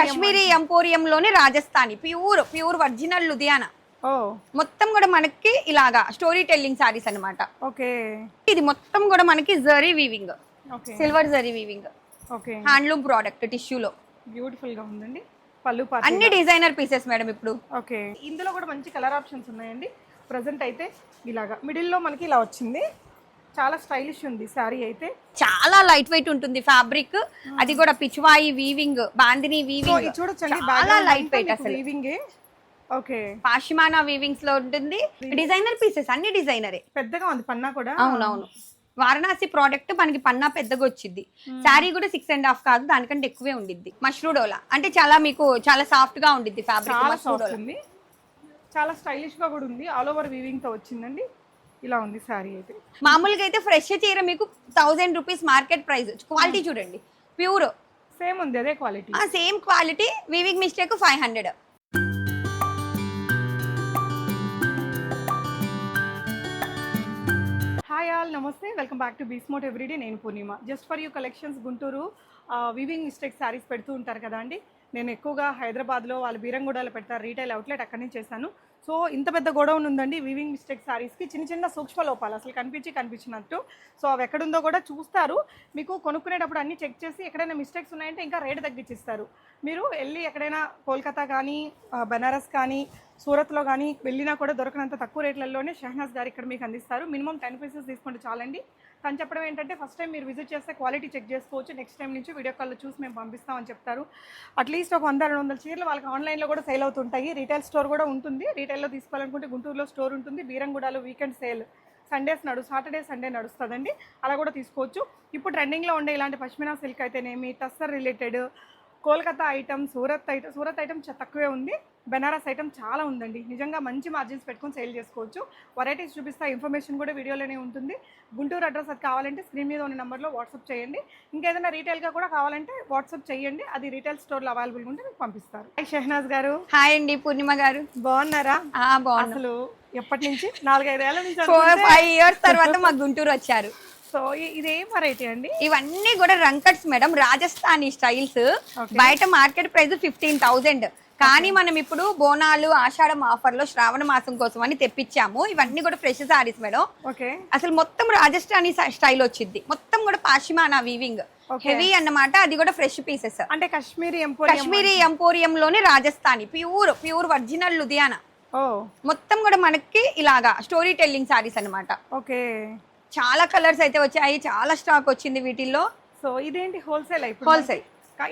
Kashmiri emporium లోని Rajasthani pure pure original Ludhiana. మొత్తం కూడా మనకి ఇలాగా స్టోరీ టెల్లింగ్ సారీస్ అన్నమాట. ఓకే. ఇది మొత్తం కూడా మనకి zari weaving silver zari weaving okay. Handloom product టిష్యూలో బ్యూటిఫుల్గా ఉందండి. పళ్ళు అన్ని డిజైనర్ పీసెస్ మేడం ఇప్పుడు. ఓకే. ఇందులో కూడా మంచి కలర్ ఆప్షన్స్ ఉన్నాయండి. ప్రజెంట్ అయితే ఇలాగా. మిడిల్లో మనకి ఇలా వచ్చింది. చాలా స్టైలిష్ ఉంది శారీ అయితే. చాలా లైట్ వెయిట్ ఉంటుంది ఫ్యాబ్రిక్ అది కూడా పిచ్వాయి వీవింగ్ బాందిని వీవింగ్ చూడొచ్చండి చాలా లైట్ వెయిట్ అసలు. వీవింగ్ ఓకే పాషిమానా వీవింగ్స్లో ఉంటుంది. డిజైనర్ పీసెస్ అన్ని డిజైనరే పెద్దగా ఉంది పన్నా కూడా. అవునవును. వారణాసి ప్రోడక్ట్ మనకి పన్నా పెద్దగా వచ్చింది. శారీ కూడా సిక్స్ అండ్ హాఫ్ కాదు దానికంటే ఎక్కువే ఉండిద్ది. మష్రూడోలా అంటే చాలా మీకు చాలా సాఫ్ట్గా ఉండిద్ది ఫ్యాబ్రిక్ చాలా స్టైలిష్గా కూడా ఉంది ఆల్ ఓవర్ వీవింగ్తో వచ్చిందండి. ఇలా ఉంది శారీ అయితే. మామూలుగా అయితే ఫ్రెష్ చీర మీకు thousand rupees market price quality చూడండి. ప్యూర్ సేమ్ ఉంది అదే quality same quality weaving mistake five hundred hi all నమస్తే. వెల్కమ్ బ్యాక్ టు బీస్మోట్ ఎవ్రీడే నేను Purnima. Just for you collections Guntur weaving mistake saris పెడుతూ ఉంటారు కదా అండి. నేను ఎక్కువగా హైదరాబాద్లో వాళ్ళు బీరంగూడలో పెడతారు రీటైల్ అవుట్లెట్ అక్కడి నుంచి చేశాను. సో ఇంత పెద్ద గొడవన్ ఉందండి వీవింగ్ మిస్టేక్ శారీస్కి చిన్న చిన్న సూక్ష్మ లోపాలు అసలు కనిపించి కనిపించినట్టు. సో అవి ఎక్కడుందో కూడా చూస్తారు. మీకు కొనుక్కునేటప్పుడు అన్ని చెక్ చేసి ఎక్కడైనా మిస్టేక్స్ ఉన్నాయంటే ఇంకా రేట్ తగ్గించిస్తారు. మీరు వెళ్ళి ఎక్కడైనా కోల్కతా కానీ బెనారస్ బనారస్ కానీ సూరత్లో కానీ వెళ్ళినా కూడా దొరకనంత తక్కువ రేట్లలోనే షహనాజ్ గారు ఇక్కడ మీకు అందిస్తారు. మినిమం టెన్ పీసెస్ తీసుకుంటే చాలండి. తను చెప్పడం ఏంటంటే ఫస్ట్ టైం మీరు విజిట్ చేస్తే క్వాలిటీ చెక్ చేసుకోవచ్చు. నెక్స్ట్ టైం నుంచి వీడియో కాల్లో చూసి మేము పంపిస్తామని చెప్తారు. అట్లీస్ట్ ఒక వంద రెండు వందల చీరలు వాళ్ళకి ఆన్లైన్లో కూడా సేల్ అవుతుంటాయి. రీటైల్ స్టోర్ కూడా ఉంటుంది. రీటైల్లో తీసుకోవాలనుకుంటే గుంటూరులో స్టోర్ ఉంటుంది. బీరంగూడలో వీకెండ్ సేల్ సండేస్ నడు సాటర్డే సండే నడుస్తుందండి. అలా కూడా తీసుకోవచ్చు. ఇప్పుడు ట్రెండింగ్లో ఉండే ఇలాంటి పశ్మినా సిల్క్ అయితేనేమి tussar related Kolkata item Surat item Surat item తక్కువే ఉంది. బెనారస్ ఐటమ్ చాలా ఉందండి. నిజంగా మంచి మార్జిన్స్ పెట్టుకొని సేల్ చేసుకోవచ్చు. వెరైటీస్ చూపిస్తా ఇన్ఫర్మేషన్ కూడా వీడియోలోనే ఉంటుంది. గుంటూరు అడ్రస్ అది కావాలంటే స్క్రీన్ మీద ఉన్న నెంబర్లో వాట్సాప్ చేయండి. ఇంకేదైనా రీటైల్గా కూడా కావాలంటే వాట్సాప్ చేయండి. అది రీటైల్ స్టోర్లో అవైలబుల్గా ఉంటే మీకు పంపిస్తారు. హాయ్ షెహనాజ్ గారు. హాయ్ అండి పూర్ణిమ గారు. బాగున్నారా? బాగున్నాం. అసలు ఎప్పటి నుంచి? నాలుగైదేళ్ళ నుంచి ఫోర్ ఫైవ్ ఇయర్స్ తర్వాత మా గుంటూరు వచ్చారు. సో ఇదేం వెరైటీ అండి? ఇవన్నీ కూడా రంకట్స్ మేడం రాజస్థానీ స్టైల్స్. బయట మార్కెట్ ప్రైస్ ఫిఫ్టీన్ థౌజండ్. కానీ మనం ఇప్పుడు బోనాలు ఆషాఢం ఆఫర్లో శ్రావణ మాసం కోసం అని తెప్పించాము. ఇవన్నీ కూడా ఫ్రెష్ సారీస్ మేడం. ఓకే. అసలు మొత్తం రాజస్థానీ స్టైల్ వచ్చింది మొత్తం కూడా పాషిమానా వీవింగ్. హెవీ అన్నమాట. అది కూడా ఫ్రెష్ పీసెస్ అంటే కాశ్మీరీ కాశ్మీరీ ఎంపోరియం లోని Rajasthani. Pure pure original Ludhiana. మొత్తం కూడా మనకి ఇలాగా స్టోరీ టెల్లింగ్ సారీస్ అన్నమాట. ఓకే. చాలా కలర్స్ అయితే వచ్చాయి. చాలా స్టాక్ వచ్చింది వీటిల్లో. సో ఇదేంటి హోల్సేల్ Wholesale.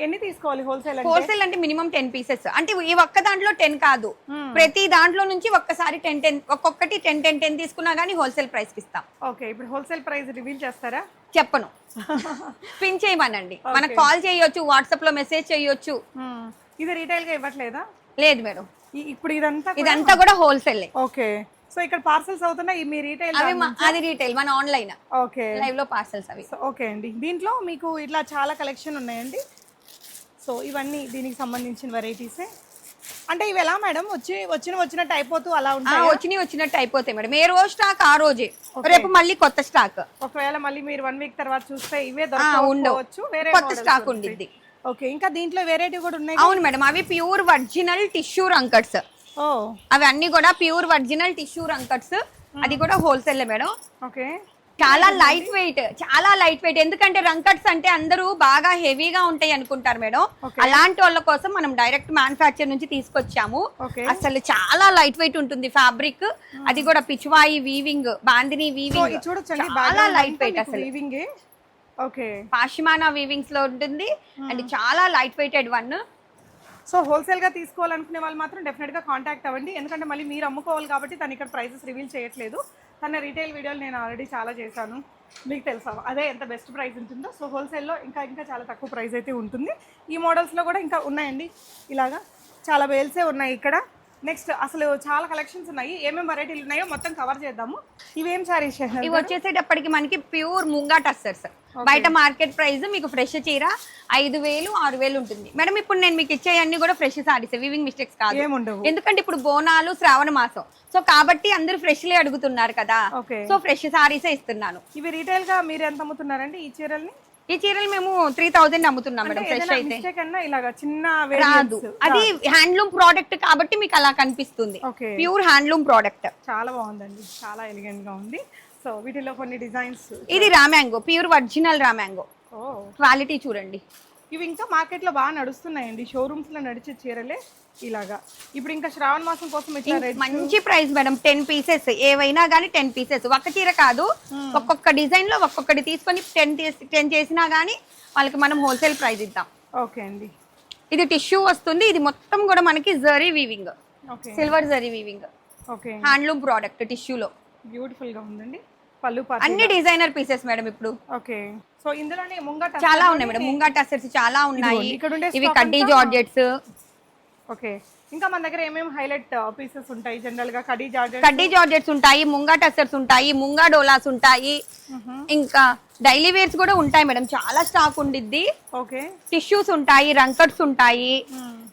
ఎన్ని తీసుకోవాలి హోల్సేల్ అంటే? హోల్సేల్ అంటే మినిమం టెన్ పీసెస్ అంటే ఈ ఒక్క దాంట్లో టెన్ కాదు. Hmm. ప్రతి దాంట్లో నుంచి ఒక్కసారి టెన్ టెన్ ఒక్కొక్కటి టెన్ టెన్ టెన్ తీసుకున్నా కానీ హోల్సేల్ ప్రైస్ ఇస్తాం. ఓకే ఇప్పుడు హోల్సేల్ ప్రైస్ రివీల్ చేస్తారా? చెప్పను. పిన్ చేయమనండి. మనకు కాల్ చేయొచ్చు వాట్సాప్లో మెసేజ్ చేయొచ్చు. Hmm. ఇది రీటైల్గా ఇవ్వట్లేదా? లేదు మేడం. ఇప్పుడు ఇదంతా ఇదంతా కూడా హోల్సేల్ ఓకే. సో ఇక్కడ పార్సల్స్ అవుతున్నాయి మీ రీటైల్ అవి అది రీటైల్ మన ఆన్లైన్ ఓకే. లైవ్లో పార్సల్స్ అవి. ఓకే అండి. దీంట్లో మీకు ఇట్లా చాలా కలెక్షన్ ఉన్నాయండి. సో ఇవన్నీ దీనికి సంబంధించిన వెరైటీసే అంటే ఇవి ఎలా మేడం? వచ్చి వచ్చిన వచ్చినట్టు అయిపోతూ అలా ఉంటాయి? వచ్చినవి వచ్చినట్టు అయిపోతాయి మేడం. ఏ రోజు స్టాక్ ఆ రోజే. రేపు మళ్ళీ కొత్త స్టాక్ ఒకవేళ మళ్ళీ మీరు వన్ వీక్ తర్వాత చూస్తే ఇవే ఉండవు. దొరకవచ్చు వేరే కొత్త స్టాక్. ఉండిద్ది. ఓకే ఇంకా దీంట్లో వెరైటీ కూడా ఉన్నాయి అవును మేడం అవి ప్యూర్ ఒరిజినల్ టిష్యూ రంకట్స్ అవి అన్ని కూడా ప్యూర్ ఒరిజినల్ టిష్యూ రంకట్స్ అది కూడా హోల్సేల్ మేడం. ఓకే. చాలా లైట్ వెయిట్ చాలా లైట్ వెయిట్ ఎందుకంటే రంకట్స్ అంటే అందరూ బాగా హెవీగా ఉంటాయి అనుకుంటారు మేడం. అలాంటి వాళ్ళ కోసం మనం డైరెక్ట్ మ్యానుఫాక్చర్ నుంచి తీసుకొచ్చాము. అసలు చాలా లైట్ వెయిట్ ఉంటుంది ఫ్యాబ్రిక్ అది కూడా పిచ్వాయి వీవింగ్ బాందిని వీవింగ్ చాలా లైట్ వెయిట్ అసలు. వీవింగ్ ఓకే పాషిమానా వీవింగ్స్లో ఉంటుంది. అండ్ చాలా లైట్ వెయిటెడ్ వన్ సో హోల్సేల్గా తీసుకోవాలనుకునే వాళ్ళు మాత్రం డెఫినెట్గా కాంటాక్ట్ అవ్వండి. ఎందుకంటే మళ్ళీ మీరు అమ్ముకోవాలి కాబట్టి తను ఇక్కడ ప్రైసెస్ రివీల్ చేయట్లేదు. తన రీటైల్ వీడియోలు నేను ఆల్రెడీ చాలా చేశాను. మీకు తెలుసా? అదే ఎంత బెస్ట్ ప్రైస్ ఉంటుందో. సో హోల్సేల్లో ఇంకా ఇంకా చాలా తక్కువ ప్రైస్ అయితే ఉంటుంది. ఈ మోడల్స్లో కూడా ఇంకా ఉన్నాయండి. ఇలాగా చాలా వేల్సే ఉన్నాయి ఇక్కడ. నెక్స్ట్ అసలు చాలా కలెక్షన్స్ ఉన్నాయి. ఏమేమి వెరైటీలు ఉన్నాయో మొత్తం కవర్ చేద్దాము. ఇవేం సారీస్ ఇవి వచ్చేసేటప్పటికి మనకి ప్యూర్ ముంగా సార్. బయట మార్కెట్ ప్రైస్ మీకు ఫ్రెష్ చీర ఐదు వేలు ఆరు వేలు ఉంటుంది. మేడం ఇప్పుడు నేను మీకు ఇచ్చే అన్ని కూడా ఫ్రెష్ సారీస్ వివింగ్ మిస్టేక్స్ కాదు. ఎందుకంటే ఇప్పుడు బోనాలు శ్రావణ మాసం. సో కాబట్టి అందరూ ఫ్రెష్లే అడుగుతున్నారు కదా. సో ఫ్రెష్ సారీసే ఇస్తున్నాను. ఇవి రీటైల్గా మీరు ఎంత అమ్ముతున్నారండి ఈ చీరల్ని? ఈ చీరలు మేము త్రీ థౌజండ్ అమ్ముతున్నాం మేడం ఫ్రెష్ అయితే. రాదు. అది హ్యాండ్లూమ్ ప్రోడక్ట్ కాబట్టి మీకు అలా కనిపిస్తుంది. ప్యూర్ హ్యాండ్లూమ్ ప్రోడక్ట్ చాలా బాగుందండి. చాలా ఎలిగెంట్గా ఉంది. సో వీటిలో కొన్ని డిజైన్స్ ఇది raw mango pure original raw mango. Quality చూడండి. ఇవి ఇంకా మార్కెట్లో బాగా నడుస్తున్నాయండి. షోరూమ్స్లో నడిచే చీరలే ఇలాగా. ఇప్పుడు ఇంకా శ్రావణ మాసం కోసం మంచి ప్రైస్ మేడం టెన్ పీసెస్ ఏవైనా కానీ టెన్ పీసెస్ ఒక్క చీర కాదు ఒక్కొక్క డిజైన్లో ఒక్కొక్కటి తీసుకొని టెన్ టెన్ చేసినా కానీ వాళ్ళకి మనం హోల్సేల్ ప్రైస్ ఇద్దాం. ఓకే అండి. ఇది టిష్యూ వస్తుంది. ఇది మొత్తం కూడా మనకి zari weaving silver zari weaving okay. Handloom product టిష్యూలో బ్యూటిఫుల్గా ఉందండి. పళ్ళు అన్ని డిజైనర్ పీసెస్ మేడం ఇప్పుడు. ఓకే. సో ఇందులోనే ముంగట చాలా ఉన్నాయి మేడం. ముంగా టసర్స్ చాలా ఉన్నాయి. ఇక్కడ ఇవి కడ్డీ జార్జెట్స్. ఓకే. ఇంకా మన దగ్గర ఏమేమి హైలైట్ పీసెస్ ఉంటాయి జనరల్గా కడీ జార్జెట్ కడ్డీ జార్జెట్స్ ఉంటాయి ముంగా టసర్స్ ఉంటాయి ముంగా డోలాస్ ఉంటాయి. ఇంకా డైలీ వేర్స్ కూడా ఉంటాయి మేడం. చాలా స్టాక్ ఉండిద్ది. ఓకే. టిష్యూస్ ఉంటాయి రంకట్స్ ఉంటాయి.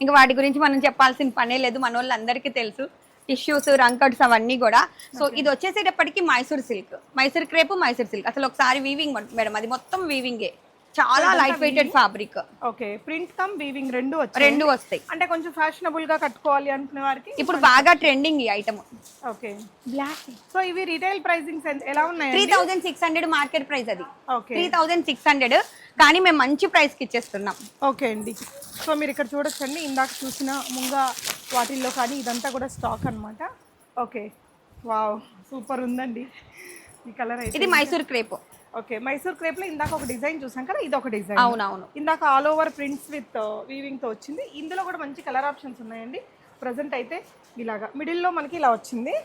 ఇంకా వాటి గురించి మనం చెప్పాల్సిన పనే లేదు మన వాళ్ళందరికీ తెలుసు. టిష్యూస్ రంకట్స్ అవన్నీ కూడా. సో ఇది వచ్చేసేటప్పటికి Mysore silk Mysore crepe Mysore silk అసలు ఒకసారి వీవింగ్ మేడం అది మొత్తం వీవింగే చాలా light weighted fabric okay print cum weaving రెండు రెండు వస్తాయి. అంటే కొంచెం ఫ్యాషనబుల్గా కట్టుకోవాలి అనుకునే వారికి ఇప్పుడు బాగా ట్రెండింగ్ ఈ ఐటమ్ ఓకే బ్లాక్ సో ఇవి రీటైల్ ప్రైసింగ్స్ ఎలా త్రీ ఉన్నాయి thousand six hundred market price అది. Okay three thousand six hundred కానీ మేము మంచి ప్రైస్కి ఇచ్చేస్తున్నాం. ఓకే అండి. సో మీరు ఇక్కడ చూడొచ్చండి. ఇందాక చూసిన ముంగా వాటిల్లో కానీ ఇదంతా కూడా స్టాక్ అన్నమాట. ఓకే. వావ్ సూపర్ ఉందండి. ఈ కలర్ అయితే ఇది మైసూర్ క్రేప్. ఓకే మైసూర్ క్రేప్లో ఇందాక ఒక డిజైన్ చూసాం కదా ఇది ఒక డిజైన్. అవునవును. ఇందాక ఆల్ ఓవర్ ప్రింట్స్ విత్ వీవింగ్తో వచ్చింది. ఇందులో కూడా మంచి కలర్ ఆప్షన్స్ ఉన్నాయండి. ప్రజెంట్ అయితే ఇలాగా. మిడిల్లో మనకి ఇలా వచ్చింది.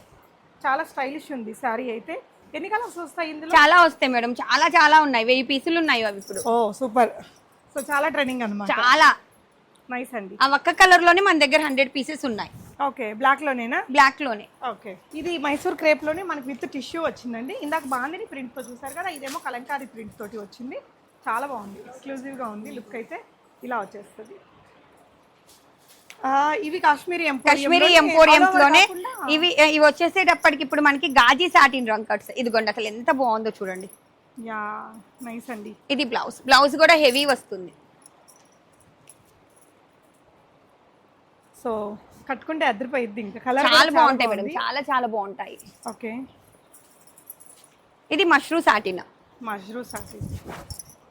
చాలా స్టైలిష్ ఉంది శారీ అయితే. ఎన్ని కలర్స్ వస్తాయి ఇందులో? చాలా వస్తాయి మేడం. చాలా చాలా ఉన్నాయి. వెయ్యి పీసులు ఉన్నాయి అవి ఇప్పుడు. ఓ సూపర్. సో చాలా ట్రెండింగ్ అన్నమాట. చాలా. నైస్ అండి. ఆ ఒక్క కలర్లోనే మన దగ్గర హండ్రెడ్ పీసెస్ ఉన్నాయి. ఓకే బ్లాక్ లోనేనా బ్లాక్లోనే ఓకే. ఇది మైసూర్ క్రేప్లోనే మనకి విత్ టిష్యూ వచ్చిందండి. ఇందాక బాగుంది ప్రింట్తో చూసారు కదా ఇదేమో కలంకారీ ప్రింట్ తోటి వచ్చింది. చాలా బాగుంది. ఎక్స్క్లూజివ్గా ఉంది. లుక్ అయితే ఇలా వచ్చేస్తుంది. ఇవి కాశ్మీరీ కాశ్మీరీ ఎంపోరియంస్లోనే ఇవి ఇవి వచ్చేసేటప్పటికి ఇప్పుడు మనకి గాజీ సాటిన్ రంగ్ కట్స్. ఇదిగోండి అసలు ఎంత బాగుందో చూడండి. యా నైస్ అండి. ఇది బ్లౌజ్. బ్లౌజ్ కూడా హెవీ వస్తుంది. సో కట్టుకుంటే అద్దరిపోయిద్ది ఇంకా. కలర్ చాలా బాగుంటాయి మేడం చాలా చాలా బాగుంటాయి. ఓకే. ఇది మష్రూ సాటిన్. మష్రూ సారీ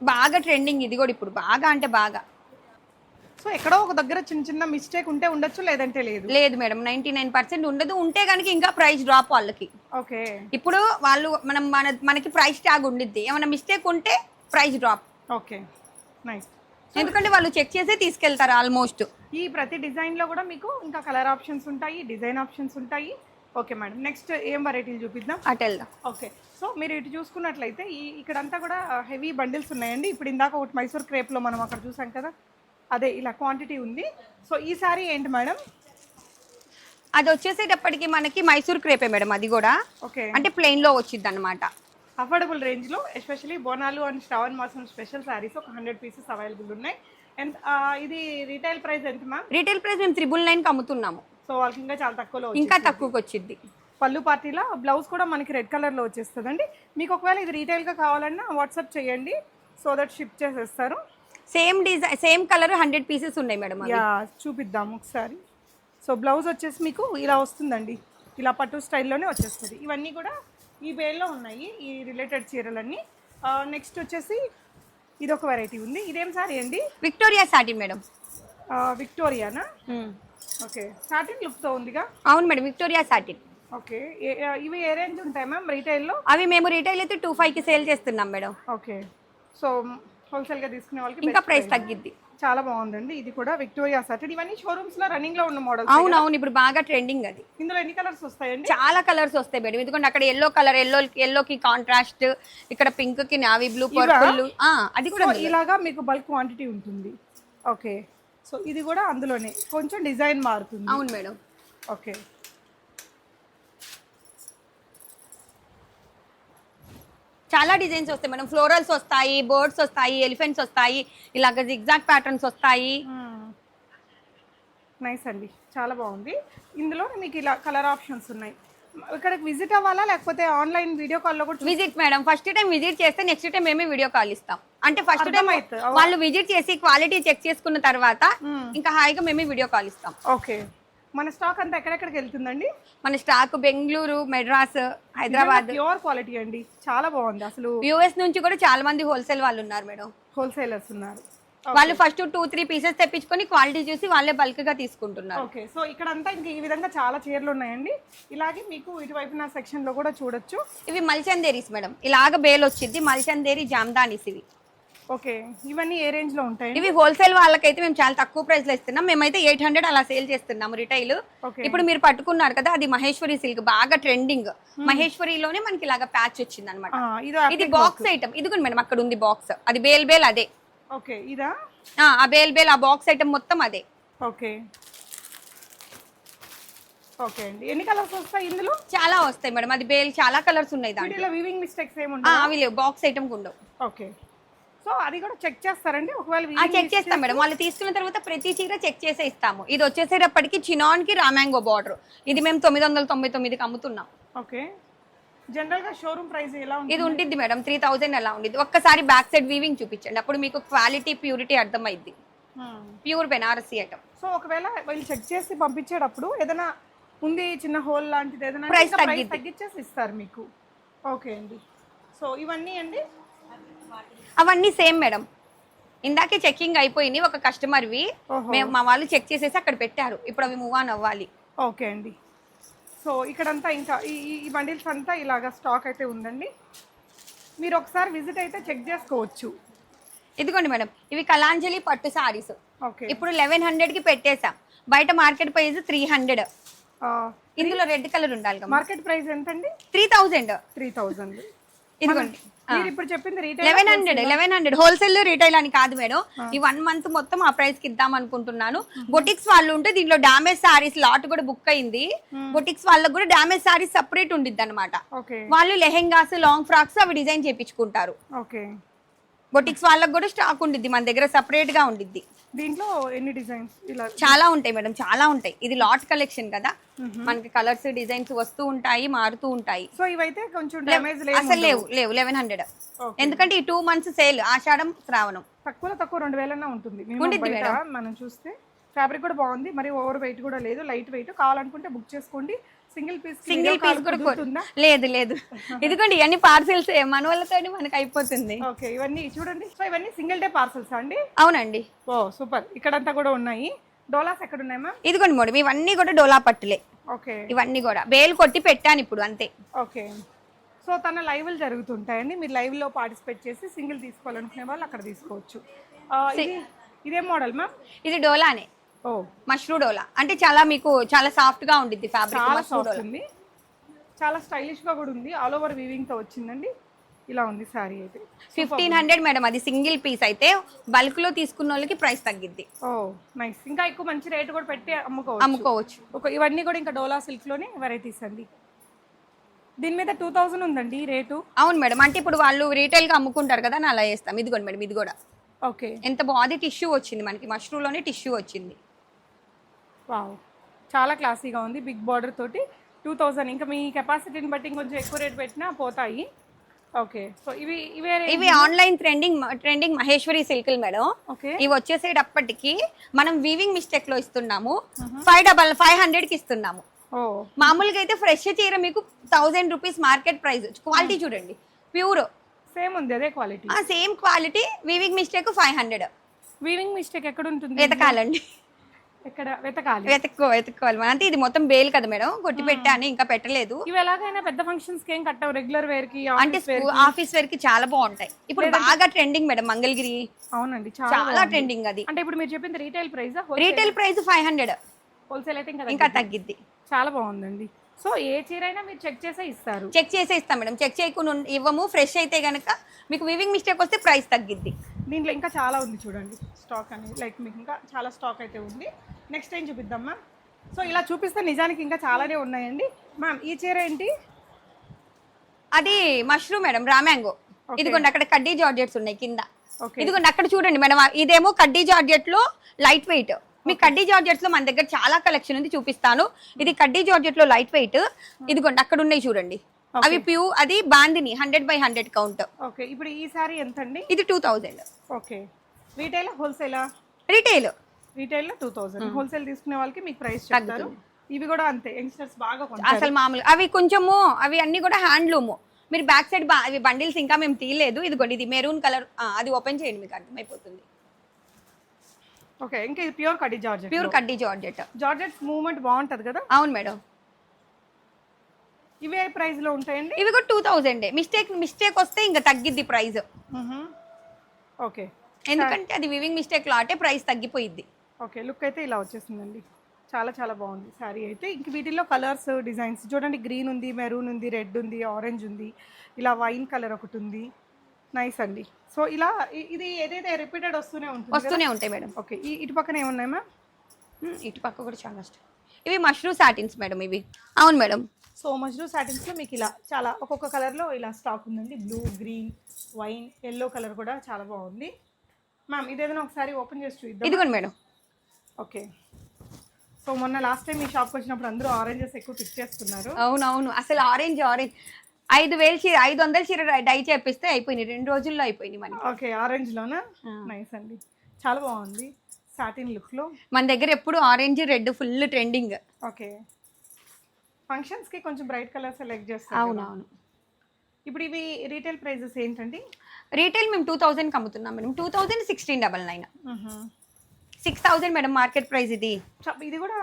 బాగా ట్రెండింగ్ ఇది కూడా ఇప్పుడు. బాగా అంటే బాగా. సో ఎక్కడో ఒక దగ్గర చిన్న చిన్న మిస్టేక్ ఉంటే ఉండొచ్చు లేదంటే లేదు? లేదు మేడం నైన్టీ నైన్ పర్సెంట్ ఉండదు. ఉంటే కనుక ఇంకా ప్రైస్ డ్రాప్ వాళ్ళకి. ఓకే. ఇప్పుడు వాళ్ళు మనం మన మనకి ప్రైస్ ట్యాగ్ ఉండిద్ది. ఏమైనా మిస్టేక్ ఉంటే ప్రైస్ డ్రాప్ ఓకే. నైస్ ఎందుకంటే వాళ్ళు చెక్ చేసే తీసుకెళ్తారు ఆల్మోస్ట్ ఈ ప్రతి డిజైన్లో కూడా మీకు ఇంకా కలర్ ఆప్షన్స్ ఉంటాయి డిజైన్ ఆప్షన్స్ ఉంటాయి. Okay madam. నెక్స్ట్ ఏం వెరైటీలు చూపిద్దాం? అటు వెళ్దాం. ఓకే. సో మీరు ఇటు చూసుకున్నట్లయితే ఈ ఇక్కడంతా కూడా హెవీ బండిల్స్ ఉన్నాయండి. ఇప్పుడు ఇందాక ఒకటి మైసూర్ క్రేప్లో మనం అక్కడ చూసాం కదా. అదే ఇలా క్వాంటిటీ ఉంది. సో ఈ సారీ ఏంటి మేడం? అది వచ్చేసేటప్పటికి మనకి మైసూర్ క్రేపే మేడం అది కూడా. ఓకే అంటే ప్లెయిన్లో వచ్చింది అనమాట అఫోర్డబుల్ రేంజ్లో ఎస్పెషల్లీ బోనాలు అండ్ శ్రావణ మాసం స్పెషల్ సారీస్ ఒక హండ్రెడ్ పీసెస్ అవైలబుల్ ఉన్నాయి. అండ్ ఇది రీటైల్ ప్రైస్ ఎంత మ్యామ్ రీటైల్ ప్రైస్ మేము త్రిబుల్ నైన్కి అమ్ముతున్నాము. సో వాళ్ళకి ఇంకా చాలా తక్కువలో ఇంకా తక్కువకి వచ్చింది. పళ్ళు పార్టీలో బ్లౌజ్ కూడా మనకి రెడ్ కలర్లో వచ్చేస్తుందండి. మీకు ఒకవేళ ఇది రీటైల్గా కావాలన్నా వాట్సాప్ చేయండి. సో దట్ షిప్ చేసేస్తారు. Same design same colour hundred pieces ఉన్నాయి మేడం. యా చూపిద్దాం ఒకసారి. సో బ్లౌజ్ వచ్చేసి మీకు ఇలా వస్తుందండి. ఇలా పట్టు స్టైల్లోనే వచ్చేస్తుంది. ఇవన్నీ కూడా ఈ బేల్లో ఉన్నాయి ఈ రిలేటెడ్ చీరలన్నీ. నెక్స్ట్ వచ్చేసి ఇది ఒక వెరైటీ ఉంది. ఇదేం సారీ అండి? Victoria satin madam. విక్టోరియానా okay satin లుక్తో ఉందిగా? అవును మేడం విక్టోరియా సాటిన్ ఓకే ఇవి ఏ రేంజ్ ఉంటాయి మ్యామ్ రీటైల్లో? అవి మేము రీటైల్ అయితే టూ ఫైవ్కి సేల్ చేస్తున్నాం మేడం. ఓకే సో హోల్సేల్గా తీసుకునే వాళ్ళకి ఇంకా ప్రైస్. తగ్గిద్ది. చాలా బాగుందండి. ఇది కూడా విక్టోరియా సర్టెడ్ ఇవన్నీ షోరూమ్స్లో రన్నింగ్లో ఉన్న మోడల్స్ అవును అవును. ఇప్పుడు బాగా ట్రెండింగ్ అది. ఇందులో ఎన్ని కలర్స్ వస్తాయండి? చాలా కలర్స్ వస్తాయి మేడం. ఎందుకంటే అక్కడ ఎల్లో కలర్ ఎల్లో ఎల్లో కి కాంట్రాస్ట్ ఇక్కడ పింక్కి నావీ బ్లూ పర్పుల్ అది కూడా. ఇలాగా మీకు బల్క్ క్వాంటిటీ ఉంటుంది. ఓకే సో ఇది కూడా అందులోనే. కొంచెం డిజైన్ మారుతుంది. అవును మేడం. ఓకే చాలా డిజైన్స్ వస్తాయి. మేడం ఫ్లోరల్స్ వస్తాయి బర్డ్స్ వస్తాయి ఎలిఫెంట్స్ వస్తాయి ఇలాగ జిగ్జాగ్ ప్యాటర్న్స్ వస్తాయి. నైస్ అండి. చాలా బాగుంది. ఇందులో మీకు ఇలా కలర్ ఆప్షన్స్ ఉన్నాయి. ఇక్కడికి విజిట్ అవ్వాలా? లేకపోతే ఆన్లైన్ వీడియో కాల్లో కూడా visit madam first time visit చేస్తే నెక్స్ట్ టైం మేమే వీడియో కాల్ ఇస్తాం. అంటే ఫస్ట్ టైం వాళ్ళు విజిట్ చేసి క్వాలిటీ చెక్ చేసుకున్న తర్వాత ఇంకా హాయిగా మేమే వీడియో కాల్ ఇస్తాం. ఓకే మన స్టాక్ అంతా ఎక్కడెక్కడికి వెళ్తుందండి? మన stock Bengaluru Madras Hyderabad. Pure quality అండి. చాలా బాగుంది. అసలు యూఎస్ నుంచి కూడా చాలా మంది హోల్సేల్ వాళ్ళు ఉన్నారు మేడం. హోల్సేలర్స్ ఉన్నారు. వాళ్ళు ఫస్ట్ టూ త్రీ పీసెస్ తెప్పించుకొని క్వాలిటీ చూసి వాళ్ళే బల్క్గా తీసుకుంటున్నారు. ఓకే సో ఇక్కడ అంతా ఇంకా ఈ విధంగా చాలా చీరలు ఉన్నాయండి. ఇలాగే మీకు ఇటువైపు నా సెక్షన్లో కూడా చూడొచ్చు. ఇవి మల్చందేరీస్ మేడం. ఇలాగ బేల్ వచ్చింది మల్చందేరి జామ్దానిస్ ఇవి. ఓకే. ఇవన్నీ ఏ రేంజ్లో ఉంటాయి? ఇవి హోల్సేల్ వాళ్ళకైతే మేము చాలా తక్కువ ప్రైస్లో ఇస్తున్నాం. మేమైతే ఎయిట్ హండ్రెడ్ అలా సేల్ చేస్తున్నాము రిటైల్. ఇప్పుడు మీరు పట్టుకున్నారు కదా అది మహేశ్వరి సిల్క్. బాగా ట్రెండింగ్. మహేశ్వరిలోనే మనకి ఇలాగా ప్యాచ్ వచ్చింది అనమాట ఇది బాక్స్. ఐటమ్. ఇది కూడా మేడం అక్కడ ఉంది బాక్స్. అది బేల్ బేల్ అదే. ఓకే ఇదా? ఆ, బేల్ బేల్ ఆ బాక్స్ ఐటమ్ మొత్తం అదే. ఓకే. ఓకే అండి. ఎన్ని కలర్స్ వస్తాయి ఇందులో? చాలా వస్తాయి మేడం. అది బేల్ చాలా కలర్స్ ఉన్నాయి దాంట్లో. వివింగ్ మిస్టేక్స్ ఆ, ఏముంటాయి అవి లేవు. బాక్స్ ఐటమ్ ఉండవు. ఓకే. సో అది కూడా చెక్ చేస్తారండి. ఒకవేళ చెక్ చేస్తాం మేడం. వాళ్ళు తీసుకున్న తర్వాత ప్రతి చీర చెక్ చేసే ఇస్తాము ఇది వచ్చేసేటప్పటికి చినాన్కి రామాంగో బార్డర్. ఇది మేము తొమ్మిది వందల తొంభై తొమ్మిదికి అమ్ముతున్నాం. ఓకే. జనరల్గా షోరూమ్ ప్రైస్ ఎలా ఇది ఉంటుంది మేడం. త్రీ థౌజండ్ అలా ఉండేది ఒక్కసారి బ్యాక్ సైడ్ వీవింగ్ చూపించండి. అప్పుడు మీకు quality purity అర్థమైద్ది. Pure Banarasi item. So ఒకవేళ వీళ్ళు చెక్ చేసి పంపించేటప్పుడు ఏదైనా ఉంది చిన్న హోల్ లాంటిది ఏదైనా తగ్గిద్ది. తగ్గించేసి ఇస్తారు మీకు. ఓకే అండి. సో ఇవన్నీ అండి. అవన్నీ సేమ్ మేడం. ఇందాకే చెక్కింగ్ అయిపోయింది ఒక కస్టమర్వి. మేము మా వాళ్ళు చెక్ చేసేసి అక్కడ పెట్టారు. ఇప్పుడు అవి మూవ్ ఆన్ అవ్వాలి. ఓకే అండి. సో ఇక్కడంతా ఇంకా ఈ బండిల్స్ అంతా ఇలాగా స్టాక్ అయితే ఉందండి. మీరు ఒకసారి విజిట్ అయితే చెక్ చేసుకోవచ్చు. ఇదిగోండి మేడం. ఇవి కలాంజలి పట్టు సారీస్ ఓకే. ఇప్పుడు లెవెన్ హండ్రెడ్కి పెట్టేశాం. బయట మార్కెట్ ప్రైస్ త్రీ హండ్రెడ్ ఇందులో రెడ్ కలర్ ఉండాలి మార్కెట్ ప్రైస్ ఎంతండి? త్రీ థౌజండ్ త్రీ థౌజండ్ ఇదిగోండి. మీరు ఇప్పుడు చెప్పింది retail eleven hundred eleven hundred wholesale retail అని కాదు మేడం. ఈ వన్ మంత్ మొత్తం ఆ ప్రైస్కి ఇద్దాం అనుకుంటున్నాను. బొటిక్స్ వాళ్ళు ఉంటే దీంట్లో డామేజ్ సారీస్ లాట్ కూడా బుక్ అయింది. బొటిక్స్ వాళ్ళకి కూడా డామేజ్ సారీస్ సపరేట్ ఉండిద్ది అనమాట వాళ్ళు లెహెంగాస్ లాంగ్ ఫ్రాక్స్ అవి డిజైన్ చేయించుకుంటారు ఓకే. బొటిక్స్ వాళ్ళకి కూడా స్టాక్ ఉండిద్ది మన దగ్గర సపరేట్గా ఉండిద్ది. దీంట్లో ఎన్ని డిజైన్స్ ఇలా? చాలా ఉంటాయి మేడం చాలా ఉంటాయి. ఇది లాట్ కలెక్షన్ కదా. మనకి కలర్స్ డిజైన్స్ వస్తూ ఉంటాయి మారుతూ ఉంటాయి. సో ఇవైతే కొంచెం డ్యామేజ్ లేదు అసలు లేవు లేవు లెవెన్ హండ్రెడ్ ఎందుకంటే ఈ టూ మంత్స్ సేల్ ఆషాఢం శ్రావణం. తక్కువలో తక్కువ రెండు వేలన్నా ఉంటుంది. ఉండిద్ది బయట మనం చూస్తే ఫ్యాబ్రిక్ కూడా బాగుంది మరి ఓవర్ వెయిట్ కూడా లేదు లైట్ వెయిట్ కావాలనుకుంటే బుక్ చేసుకోండి. సింగిల్ పీస్ సింగిల్ పీస్ కూడా కొ- లేదు లేదు. ఇదిగోండి ఇవన్నీ పార్సిల్స్ మన వాళ్ళతో మనకి అయిపోతుంది. ఓకే ఇవన్నీ చూడండి. సో ఇవన్నీ సింగిల్ డే పార్సల్స్ అండి? అవునండి. Oh super. ఇక్కడంతా కూడా ఉన్నాయి. డోలాస్ ఎక్కడ ఉన్నాయి మ్యామ్? ఇదిగోండి మేడం ఇవన్నీ కూడా డోలా పట్టులే. ఓకే. ఇవన్నీ కూడా. బేల్ కొట్టి పెట్టాను ఇప్పుడు అంతే. ఓకే. సో తన లైవ్లు జరుగుతుంటాయండి. మీరు live లో పార్టిసిపేట్ చేసి సింగిల్ తీసుకోవాలనుకునే వాళ్ళు అక్కడ తీసుకోవచ్చు. ఆ, ఇది ఇదే మోడల్ మ్యామ్? ఇది డోలానే. ఓ. మష్రూ డోలా. అంటే చాలా మీకు చాలా సాఫ్ట్గా ఉండిద్ది ఫ్యాబ్రిక్ చాలా సాఫ్ట్ ఉంది. చాలా స్టైలిష్గా కూడా ఉంది. ఆల్ ఓవర్ వీవింగ్తో వచ్చిందండి. ఇలా ఉంది సారీ అయితే. ఫిఫ్టీన్ హండ్రెడ్ మేడం అది సింగిల్ పీస్ అయితే బల్క్లో తీసుకున్న వాళ్ళకి ప్రైస్ తగ్గిద్ది. ఓ నైస్ ఇంకా ఎక్కువ మంచి రేట్ కూడా పెట్టి అమ్ముకోవచ్చు. అమ్ముకోవచ్చు. ఒక ఇవన్నీ కూడా ఇంకా డోలా సిల్క్లోనే వెరైటీస్ అండి. దీని మీద టూ థౌజండ్ ఉందండి రేటు అవును మేడం అంటే ఇప్పుడు వాళ్ళు రీటైల్గా అమ్ముకుంటారు కదా అలా చేస్తాం. ఇదిగోండి మేడం ఇది కూడా. ఓకే ఎంత బాగుంది టిష్యూ వచ్చింది మనకి మష్రూలోనే టిష్యూ వచ్చింది. వావ్. చాలా క్లాసీగా ఉంది బిగ్ బార్డర్ తోటి. టూ థౌజండ్ ఇంకా మీ కెపాసిటీని బట్టి ఇంకొంచెం ఎక్కువ రేట్ పెట్టినా పోతాయి. ఓకే. సో ఇవి ఇవే ఇవి ఆన్లైన్ ట్రెండింగ్ ట్రెండింగ్ మహేశ్వరి సిల్క్లు మేడం. ఓకే. ఇవి వచ్చేసేటప్పటికి మనం వీవింగ్ మిస్టేక్లో ఇస్తున్నాము. ఫైవ్ డబల్ ఫైవ్ హండ్రెడ్కి ఇస్తున్నాము. మామూలుగా అయితే ఫ్రెష్ చీర మీకు thousand rupees market price. Quality చూడండి. ప్యూర్. సేమ్ ఉంది అదే quality. Same quality. Weaving mistake five hundred. Weaving mistake ఎక్కడ ఉంటుంది? వెతకాలండి ఎక్కడ? వెతకాలి. వెతుక్కో వెతుక్కోవాలి. అంటే ఇది మొత్తం బేల్ కదా మేడం. కొట్టి పెట్టాను ఇంకా పెట్టలేదు. ఇవి ఎలాగైనా పెద్ద ఫంక్షన్స్కి ఏం కట్టవు. రెగ్యులర్ వేర్కి అంటే ఆఫీస్ వేర్కి. చాలా బాగుంటాయి. ఇప్పుడు బాగా ట్రెండింగ్ మేడం మంగళగిరి. అవునండి చాలా ట్రెండింగ్ అది. అంటే ఇప్పుడు మీరు చెప్పింది retail price retail price five hundred wholesale అయితే ఇంకా తగ్గిద్ది. చాలా బాగుందండి. సో ఏ చీర అయినా మీరు చెక్ చేసే ఇస్తారు. చెక్ చేసే ఇస్తాం మేడం. చెక్ చేయకుండా ఇవ్వము. ఫ్రెష్ అయితే గనక మీకు వివింగ్ మిస్టేక్ వస్తే ప్రైస్ తగ్గిద్ది. దీంట్లో ఇంకా చాలా ఉంది చూడండి స్టాక్ అనేది లైక్ మీకు ఇంకా చాలా స్టాక్ అయితే ఉంది. నెక్స్ట్ ఏం చూపిద్దాం మ్యామ్? సో ఇలా చూపిస్తే నిజానికి ఇంకా చాలానే ఉన్నాయండి. మ్యామ్ ఈ చీర ఏంటి? అది మష్రూమ్ మేడం రామ్యాంగో ఇదిగోండి అక్కడ కడ్డీ జార్జెట్స్ ఉన్నాయి కింద. ఇదిగోండి అక్కడ చూడండి మేడం. ఇదేమో కడ్డీ జార్జెట్లో లైట్ వెయిట్. మీ కడ్డీ జార్జెట్స్లో మన దగ్గర చాలా కలెక్షన్ ఉంది చూపిస్తాను. ఇది కడ్డీ జార్జెట్లో లైట్ వెయిట్ ఇదిగోండి అక్కడ ఉన్నాయి చూడండి అవి ప్యూ అది bandhani hundred by hundred count okay ఇప్పుడు ఈ సారీ ఎంత అండి ఇది టూ థౌజండ్ ఓకే రీటైల్ హోల్సేలా రీటైల్ రీటైల్లో టూ థౌసండ్ హోల్సేల్ తీసుకునే వాళ్ళకి మీకు ప్రైస్ చెప్తారు ఇవి కూడా అంతే యంగ్స్టర్స్ బాగా అసలు మామూలు అవి కొంచెము అవి అన్ని కూడా హ్యాండ్లూమ్ మీరు బ్యాక్ సైడ్ అవి బండిల్స్ ఇంకా మేము తీయలేదు. ఇదిగోండి ఇది మెరూన్ కలర్ అది ఓపెన్ చేయండి మీకు అర్థమైపోతుంది. ఓకే ఇంకా ఇది ప్యూర్ కడి జార్జెట్ ప్యూర్ కడ్డీ జార్జెట్. జార్జెట్స్ మూవ్మెంట్ బాగుంటది కదా? అవును మేడం. ఇవి ప్రైస్లో ఉంటాయండి? ఇవి కూడా టూ థౌజండ్. మిస్టేక్ మిస్టేక్ వస్తే ఇంకా తగ్గిద్ది ప్రైస్. ఓకే. ఎందుకంటే అది వివింగ్ మిస్టేక్ లాటే ప్రైస్ తగ్గిపోయిద్ది. ఓకే లుక్ అయితే ఇలా వచ్చేసిందండి. చాలా చాలా బాగుంది శారీ అయితే. ఇంక వీటిల్లో కలర్స్ డిజైన్స్. చూడండి గ్రీన్ ఉంది మెరూన్ ఉంది రెడ్ ఉంది ఆరెంజ్ ఉంది. ఇలా వైన్ కలర్ ఒకటి ఉంది. నైస్ అండి. సో ఇలా ఇది ఏదైతే రిపీటెడ్ వస్తూనే ఉంటుంది వస్తూనే ఉంటాయి మేడం. ఓకే ఈ ఇటు పక్కన ఏమున్నాయి మ్యామ్? ఇటు పక్క కూడా చాలా ఇష్టం ఇవి మష్రూమ్ సాటిన్స్ మేడం ఇవి. అవును మేడం. సో మజ్రూ సాటిన్స్లో మీకు ఇలా చాలా ఒక్కొక్క కలర్లో ఇలా స్టాక్ ఉందండి. Blue green wine yellow colour కూడా చాలా బాగుంది. మ్యామ్ ఇదేదైనా ఒకసారి ఓపెన్ చేసి చూద్దాం ఇదిగోండి మేడం. ఓకే సో మొన్న లాస్ట్ టైం మీ షాప్కి వచ్చినప్పుడు అందరూ ఆరెంజెస్ ఎక్కువ పిక్ చేస్తున్నారు అవును అవును అసలు ఆరెంజ్ ఆరెంజ్ ఐదు వేలు చీర ఐదు వందల చీర డై చేపిస్తే అయిపోయినాయి. రెండు రోజుల్లో అయిపోయినాయి మనకి ఓకే ఆరెంజ్లోనా ఆ. నైస్ అండి. చాలా బాగుంది. సాటిన్ లుక్లో మన దగ్గర ఎప్పుడు orange red full trending okay. ఫంక్షన్స్కి కొంచెం బ్రైట్ కలర్ సెలెక్ట్ చేస్తారు అవును కదా. అవును ఇప్పుడు ఇవి రీటైల్ ప్రైజెస్ ఏంటండి? రీటైల్ మేము టూ థౌజండ్కి అమ్ముతున్నాం madam. Two thousand sixteen double nine six thousand madam market price ఇది. ఇది కూడా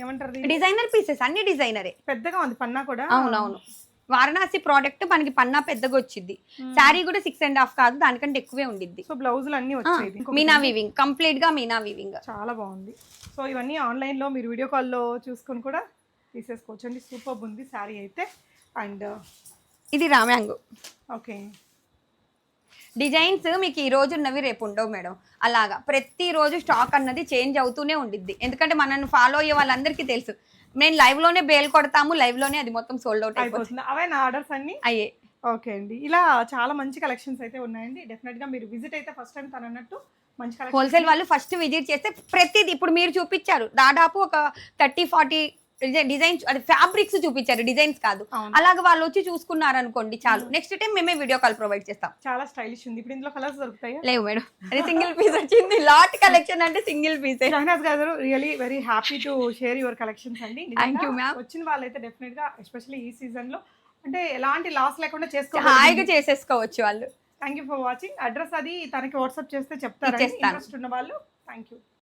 ఏమంటారు? డిజైనర్ పీసెస్ అన్ని డిజైనరే పెద్దగా ఉంది పన్నా కూడా. అవునవును. వారణాసి ప్రోడక్ట్ మనకి పన్నా పెద్దగా వచ్చింది శారీ కూడా సిక్స్ అండ్ హాఫ్ కాదు దానికంటే ఎక్కువే ఉండిద్ది. సో బ్లౌజులు అన్నీ వచ్చేది. ఇంకొకటి మీనా వీవింగ్ కంప్లీట్గా మీనా వీవింగ్ చాలా బాగుంది. సో ఇవన్నీ ఆన్లైన్లో మీరు వీడియో కాల్లో చూసుకొని కూడా తీసేసుకోవచ్చు. అండి సూపర్ ఉంది శారీ అయితే. అండ్ ఇది రామ్యాంగు. ఓకే. డిజైన్స్ మీకు ఈ రోజు ఉన్నవి రేపు ఉండవు మేడం. అలాగా. ప్రతి రోజు స్టాక్ అన్నది చేంజ్ అవుతూనే ఉండిద్ది. ఎందుకంటే మనల్ని ఫాలో అయ్యే వాళ్ళందరికీ తెలుసు. నేను లైవ్లోనే బేల్ కొడతాము లైవ్లోనే అది మొత్తం సోల్డ్ అవుట్ అయిపోతుంది. అవే నా ఆర్డర్స్ అన్నీ? అయ్యే. ఓకే అండి. ఇలా చాలా మంచి కలెక్షన్స్ అయితే ఉన్నాయండి. డెఫినెట్గా మీరు విజిట్ అయితే ఫస్ట్ టైం తను అన్నట్టు మంచి హోల్సేల్ వాళ్ళు ఫస్ట్ విజిట్ చేస్తే ప్రతిది ఇప్పుడు మీరు చూపించారు. దాదాపు ఒక థర్టీ ఫార్టీ డిజైన్స్ అది ఫ్యాబ్రిక్స్ చూపించారు డిజైన్స్ కాదు. అలాగే వాళ్ళు వచ్చి చూసుకున్నారు అనుకోండి చాలు నెక్స్ట్ టైం మేమే వీడియో కాల్ ప్రొవైడ్ చేస్తాం. చాలా స్టైలిష్ ఉంది. ఇప్పుడు ఇందులో కలర్స్ దొరుకుతాయి? లేవు మేడం. అది సింగిల్ పీస్ వచ్చింది. లాట్ కలెక్షన్ అంటే సింగిల్ పీసే. Shahnaz garu really very happy to share your collections అండి. You, నిజంగా ma'am. వచ్చిన వాళ్ళైతే డెఫినెట్గా ఎస్పెషల్లీ ఈ సీజన్లో అంటే ఎలాంటి లాస్ లేకుండా హాయిగా చేసుకోవాలి చేసేసుకోవచ్చు వాళ్ళు. Thank you for watching. Address అది తనకి వాట్సాప్ చేస్తే చెప్తారు. ఇంట్రెస్ట్ ఉన్న వాళ్ళు థ్యాంక్ యూ